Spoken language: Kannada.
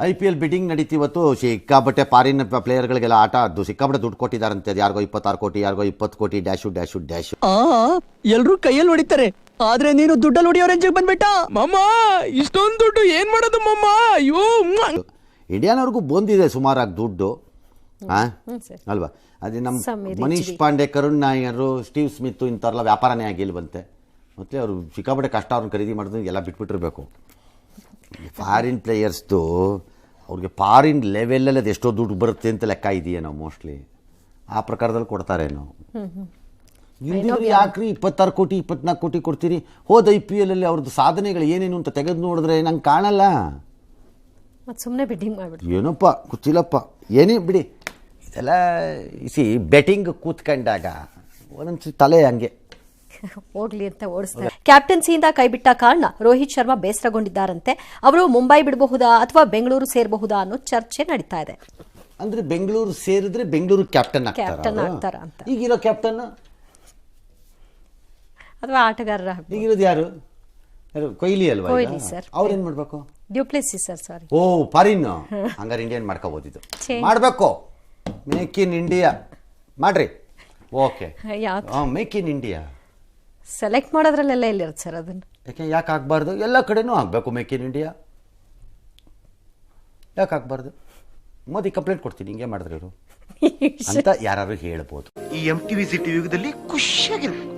ಐ ಪಿ ಎಲ್ ಬಿಡಿಂಗ್ ನಡೀತಿ ಇವತ್ತು ಸಿಕ್ಕಾಪಟ್ಟೆ ಫಾರಿನ್ ಪ್ಲೇಯರ್ಗಳಿಗೆಲ್ಲ ಆಟ ಅದು ಸಿಕ್ಕಾಪಟ್ಟೆ ದುಡ್ಡು ಕೊಟ್ಟಿದ್ದಾರಂತೆ ಅದು. ಯಾರಿಗೋ ಇಪ್ಪತ್ತಾರು ಕೋಟಿ ಯಾರಿಗೋ ಇಪ್ಪತ್ತು ಕೋಟಿ ಡ್ಯಾಶು ಡ್ಯಾಶು ಡ್ಯಾಶು ಆ ಎಲ್ರೂ ಕೈಯಲ್ಲಿ ಹೊಡಿತಾರೆ. ಆದ್ರೆ ನೀನು ದುಡ್ಡಲ್ಲಿ ಹೊಡಿಯೋ ರೇಂಜಿಗೆ ಬಂದ್ಬಿಟ್ಟ. ಮಮ್ಮ ಇಷ್ಟೊಂದು ದುಡ್ಡು ಏನ್ ಮಾಡೋದು ಮಮ್ಮ ಅಯ್ಯೋ. ಇಂಡಿಯಾನವ್ರಿಗೂ ಬಂದಿದೆ ಸುಮಾರಾಗಿ ದುಡ್ಡು? ಅಲ್ವಾ? ಅದೇ ನಮ್ಮ ಮನೀಶ್ ಪಾಂಡೆ ಕರುಣ್ ನಾಯರು ಸ್ಟೀವ್ ಸ್ಮಿತ್ ಇಂಥವ್ರೆಲ್ಲ ವ್ಯಾಪಾರನೇ ಆಗಿಲ್ವಂತೆ. ಮತ್ತೆ ಅವರು ಸಿಕ್ಕಾಪಟ್ಟೆ ಕಷ್ಟ ಅವ್ರನ್ನ ಖರೀದಿ ಮಾಡಿದ್ರು ಎಲ್ಲ ಬಿಟ್ಬಿಟ್ಟಿರ್ಬೇಕು. ಫಾರಿನ್ ಪ್ಲೇಯರ್ಸ್ದು ಅವ್ರಿಗೆ ಫಾರಿನ್ ಲೆವೆಲಲ್ಲಿ ಅದು ಎಷ್ಟೋ ದುಡ್ಡು ಬರುತ್ತೆ ಅಂತ ಲೆಕ್ಕ ನಾವು ಮೋಸ್ಟ್ಲಿ ಆ ಪ್ರಕಾರದಲ್ಲಿ ಕೊಡ್ತಾರೇನೋ ಇಲ್ದಿದ್ರೆ ಯಾಕ್ರಿ ಇಪ್ಪತ್ತಾರು ಕೋಟಿ ಇಪ್ಪತ್ನಾಲ್ಕು ಕೋಟಿ ಕೊಡ್ತೀರಿ. ಹೋದ ಐ ಪಿ ಎಲ್ ಅಲ್ಲಿ ಅವ್ರದ್ದು ಸಾಧನೆಗಳು ಏನೇನು ಅಂತ ತೆಗೆದು ನೋಡಿದ್ರೆ ನಂಗೆ ಕಾಣಲ್ಲ. ಮತ್ತೆ ಸುಮ್ಮನೆ ಬಿಡ್ಡಿಂಗ್ ಏನಪ್ಪ ಗೊತ್ತಿಲ್ಲಪ್ಪ. ಏನೇ ಬಿಡಿ. ಇದೆಲ್ಲ ಸಿ ಬೆಟ್ಟಿಂಗ್ ಕೂತ್ಕೊಂಡಾಗ ಒಂದೊಂದ್ಸರಿ ತಲೆ ಹಂಗೆ. ಹೋಗ್ಲಿ ಅಂತ ಓಡಿಸ್ತಾರೆ. ಕ್ಯಾಪ್ಟನ್ಸಿಯಿಂದ ಕೈಬಿಟ್ಟ ಕಾರಣ ರೋಹಿತ್ ಶರ್ಮಾ ಬೇಸರಗೊಂಡಿದ್ದಾರಂತೆ. ಅವರು ಮುಂಬೈ ಬಿಡಬಹುದಾ ಅಥವಾ ಬೆಂಗಳೂರು ಸೇರಬಹುದಾ ಅನ್ನೋ ಚರ್ಚೆ ನಡೀತಾ ಇದೆ. ಅಂದ್ರೆ ಬೆಂಗಳೂರು ಸೇರಿದ್ರೆ ಬೆಂಗಳೂರು ಕ್ಯಾಪ್ಟನ್ ಕ್ಯಾಪ್ಟನ್ ಆಗ್ತಾರಾ ಅಂತ. ಈಗಿರೋ ಕ್ಯಾಪ್ಟನ್? ಅಥವಾ ಆಟಗಾರರ ಈಗಿರೋದು ಯಾರು? ಕೊಹ್ಲಿ ಅಲ್ವಾ ಕೊಹ್ಲಿ, ಸರ್. ಅವ್ರೇನ್ ಮಾಡ್ಬೇಕು? Du Plessis sir sorry oh foreign ಹಂಗಾರೆ ಇಂಡಿಯನ್ ಮಾಡ್ಕೋಬೋದಿದ್ದು. ಮಾಡ್ಬೇಕು. ಮೇಕ್ ಇನ್ ಇಂಡಿಯಾ ಮಾಡ್ರಿ. Okay make in India select ಮಾಡೋದ್ರಲ್ಲೆಲ್ಲ ಎಲ್ಲಿರುತ್ತೆ ಸರ್ ಅದನ್ನ? ಯಾಕೆ ಯಾಕೆ ಆಗಬಾರ್ದು ಎಲ್ಲ ಕಡೆನೂ ಆಗಬೇಕು ಮೇಕ್ ಇನ್ ಇಂಡಿಯಾ ಯಾಕೆ ಆಗಬಾರ್ದು ಮೋದಿ ಕಂಪ್ಲೇಂಟ್ ಕೊಡ್ತೀನಿ ಹಿಂಗೆ ಮಾಡಿದ್ರೆ ಇವರು. ಅಂತ ಯಾರು ಹೇಳ್ಬೋದು. ಈ ಎಂ ಟಿ ವಿ ಸಿಟಿ ಯುಗದಲ್ಲಿ ಖುಷಿಯಾಗಿರ್ಬೇಕು.